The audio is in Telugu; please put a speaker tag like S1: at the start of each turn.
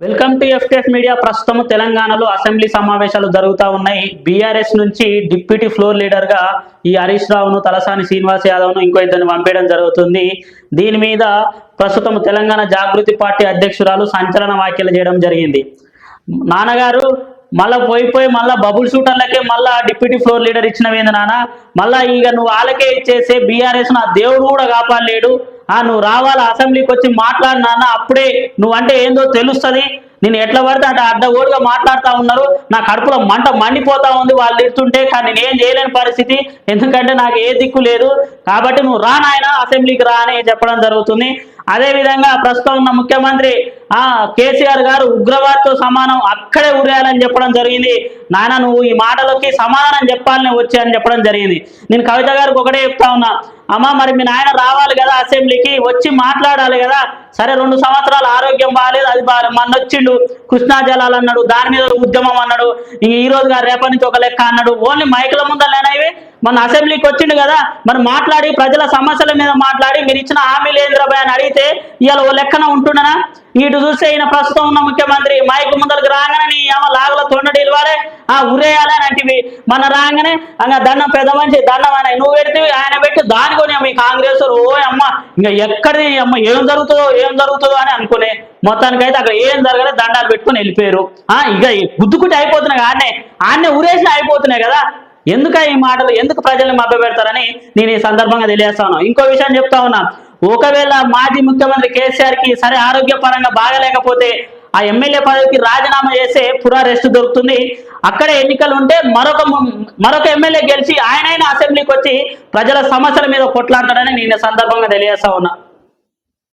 S1: Welcome to ఎఫ్టిఎఫ్ media. ప్రస్తుతం తెలంగాణలో అసెంబ్లీ సమావేశాలు జరుగుతూ ఉన్నాయి. బీఆర్ఎస్ నుంచి డిప్యూటీ ఫ్లోర్ లీడర్గా ఈ హరీష్ రావును తలసాని శ్రీనివాస్ యాదవ్ను ఇంకో ఇద్దరిని పంపేయడం జరుగుతుంది. దీని మీద ప్రస్తుతం తెలంగాణ జాగృతి పార్టీ అధ్యక్షురాలు సంచలన వ్యాఖ్యలు చేయడం జరిగింది. నాన్నగారు మళ్ళా పోయి పోయి మళ్ళా బబుల్ షూటర్లకే మళ్ళా డిప్యూటీ ఫ్లోర్ లీడర్ ఇచ్చినవేంది నాన్న? మళ్ళా ఇక నువ్వు వాళ్ళకే ఇచ్చేసే బీఆర్ఎస్ నా దేవుడు కూడా కాపాడలేడు. ఆ నువ్వు రావాలా? అసెంబ్లీకి వచ్చి మాట్లాడినా నాన్న అప్పుడే నువ్వంటే ఏందో తెలుస్తుంది. నేను ఎట్లా పడితే అటు అడ్డ ఓడిగా మాట్లాడుతూ ఉన్నారు. నా కడుపులో మంట మండిపోతా ఉంది వాళ్ళు తిడుతుంటే కానీ నేను ఏం చేయలేని పరిస్థితి. ఎందుకంటే నాకు ఏ దిక్కు లేదు. కాబట్టి నువ్వు రా నాయన అసెంబ్లీకి రా అని చెప్పడం జరుగుతుంది. అదే విధంగా ప్రస్తుతం ఉన్న ముఖ్యమంత్రి ఆ కేసీఆర్ గారు ఉగ్రవాద్తో సమానం అక్కడే ఉరేయాలని చెప్పడం జరిగింది. నాయన నువ్వు ఈ మాటలకి సమాధానం చెప్పాలని వచ్చాయని చెప్పడం జరిగింది. నేను కవిత గారికి ఒకటే చెప్తా ఉన్నా. అమ్మ మరి మీ నాయన రావాలి కదా అసెంబ్లీకి వచ్చి మాట్లాడాలి కదా. సరే రెండు సంవత్సరాలు ఆరోగ్యం బాగాలేదు అది బాగా మొన్న వచ్చిండు కృష్ణా జలాలు అన్నాడు దాని మీద ఉద్యమం అన్నాడు. ఈ రోజు గారు రేపటి నుంచి ఒక లెక్క అన్నాడు. ఓన్లీ మైకుల ముందర మన అసెంబ్లీకి వచ్చిండు కదా మరి మాట్లాడి ప్రజల సమస్యల మీద మాట్లాడి మీరు ఇచ్చిన హామీలు ఏంద్రబాయ్ అని అడిగితే ఇవాళ ఓ లెక్కన ఉంటుండనా? ఇటు చూస్తే ఈయన ప్రస్తుతం ఉన్న ముఖ్యమంత్రి మైకు ముందరకు రాగానే నీ ఏమో లాగల తొండ ఇవ్వాలి ఆ ఉరేయాలి అని అంటివి. మన రాగానే అంగ దండం పెద్ద మంచి దండం అని నువ్వు పెడితే ఆయన పెట్టి దానికొని మీ కాంగ్రెస్ ఓ అమ్మ ఇంకా ఎక్కడి అమ్మ ఏం జరుగుతుందో ఏం జరుగుతుందో అని అనుకునే మొత్తానికైతే అక్కడ ఏం జరగలేదు దండాలు పెట్టుకుని వెళ్ళిపోయారు. ఆ ఇక గుద్దుకుంటే అయిపోతున్నాయి ఆడనే ఆడనే ఉరేసిన అయిపోతున్నాయి కదా. ఎందుక ఈ మాటలు ఎందుకు ప్రజల్ని మభ్య పెడతారని నేను ఈ సందర్భంగా తెలియజేస్తాను. ఇంకో విషయం చెప్తా ఉన్నా. ఒకవేళ మాజీ ముఖ్యమంత్రి కేసీఆర్కి సరే ఆరోగ్యపరంగా బాగలేకపోతే ఆ ఎమ్మెల్యే పదవికి రాజీనామా చేసే పురా రెస్ట్ దొరుకుతుంది. అక్కడే ఎన్నికలు ఉంటే మరొక మరొక ఎమ్మెల్యే గెలిచి ఆయనైనా అసెంబ్లీకి వచ్చి ప్రజల సమస్యల మీద కొట్లాడతాడని నేను ఈ సందర్భంగా తెలియజేస్తా ఉన్నా.